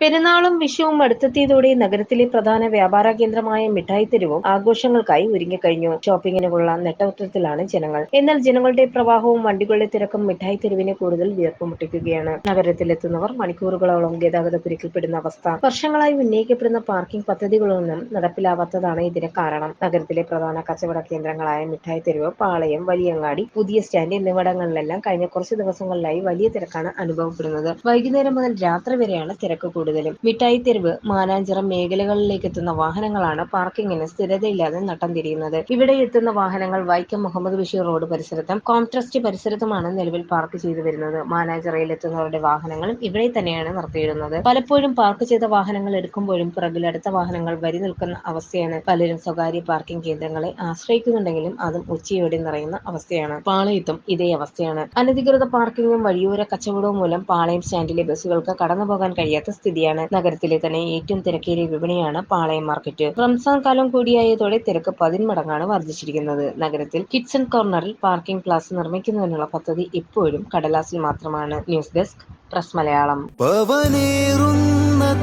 പെരുന്നാളും വിഷുവും അടുത്തെത്തിയതോടെ നഗരത്തിലെ പ്രധാന വ്യാപാര കേന്ദ്രമായ മിഠായി തെരുവും ആഘോഷങ്ങൾക്കായി ഒരുങ്ങിക്കഴിഞ്ഞു. ഷോപ്പിങ്ങിനുള്ള നെട്ടോട്ടത്തിലാണ് ജനങ്ങൾ. എന്നാൽ ജനങ്ങളുടെ പ്രവാഹവും വണ്ടികളുടെ തിരക്കും മിഠായി തെരുവിനെ കൂടുതൽ വീർപ്പുമുട്ടിക്കുകയാണ് നഗരത്തിലെത്തുന്നവർ മണിക്കൂറുകളോളം ഗതാഗത കുരുക്കിൽപ്പെടുന്ന അവസ്ഥ. വർഷങ്ങളായി ഉന്നയിക്കപ്പെടുന്ന പാർക്കിംഗ് പദ്ധതികളൊന്നും നടപ്പിലാവാത്തതാണ് ഇതിന് കാരണം. നഗരത്തിലെ പ്രധാന കച്ചവട കേന്ദ്രങ്ങളായ മിഠായി തെരുവ് പാളയം വലിയങ്ങാടി പുതിയ സ്റ്റാൻഡ് എന്നിവിടങ്ങളിലെല്ലാം കഴിഞ്ഞ കുറച്ച് ദിവസങ്ങളിലായി വലിയ തിരക്കാണ് അനുഭവപ്പെടുന്നത്. വൈകുന്നേരം മുതൽ രാത്രി വരെയാണ് തിരക്ക് കൂടുതലും. മിഠായി തെരുവ് മാനാഞ്ചിറം മേഖലകളിലേക്ക് എത്തുന്ന വാഹനങ്ങളാണ് പാർക്കിങ്ങിന് സ്ഥിരതയില്ലാതെ നട്ടം തിരിയുന്നത്. ഇവിടെ എത്തുന്ന വാഹനങ്ങൾ വൈക്കം മുഹമ്മദ് ബഷീർ റോഡ് പരിസരത്തും കോംട്രസ്റ്റ് പരിസരത്തുമാണ് നിലവിൽ പാർക്ക് ചെയ്തു വരുന്നത്. മാനാഞ്ചിറയിൽ എത്തുന്നവരുടെ വാഹനങ്ങളും ഇവിടെ തന്നെയാണ് നിർത്തിയിടുന്നത്. പലപ്പോഴും പാർക്ക് ചെയ്ത വാഹനങ്ങൾ എടുക്കുമ്പോഴും പുറകിൽ അടുത്ത വാഹനങ്ങൾ വരി നിൽക്കുന്ന അവസ്ഥയാണ്. പലരും സ്വകാര്യ പാർക്കിംഗ് കേന്ദ്രങ്ങളെ ആശ്രയിക്കുന്നുണ്ടെങ്കിലും അതും ഉച്ചയോടെ നിറയുന്ന അവസ്ഥയാണ്. പാളയത്തും ഇതേ അവസ്ഥയാണ്. അനധികൃത പാർക്കിംഗും വഴിയോര കച്ചവടവും മൂലം പാളയം സ്റ്റാൻഡിലെ ബസ്സുകൾക്ക് കടന്നുപോകാൻ കഴിയാത്ത സ്ഥിതിയാണ് നഗരത്തിലെ തന്നെ ഏറ്റവും തിരക്കേറിയ വിപണിയാണ് പാളയം മാർക്കറ്റ്. റംസാൻ കാലം കൂടിയായതോടെ തിരക്ക് പതിന്മടങ്ങാണ് വർദ്ധിച്ചിരിക്കുന്നത്. നഗരത്തിൽ കിഡ്സൺ കോർണറിൽ പാർക്കിംഗ് പ്ലാസ് നിർമ്മിക്കുന്നതിനുള്ള പദ്ധതി ഇപ്പോഴും കടലാസിൽ മാത്രമാണ്. News desk press Malayalam.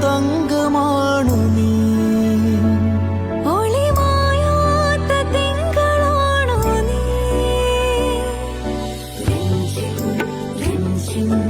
തങ്കമാണു നീ. നീ.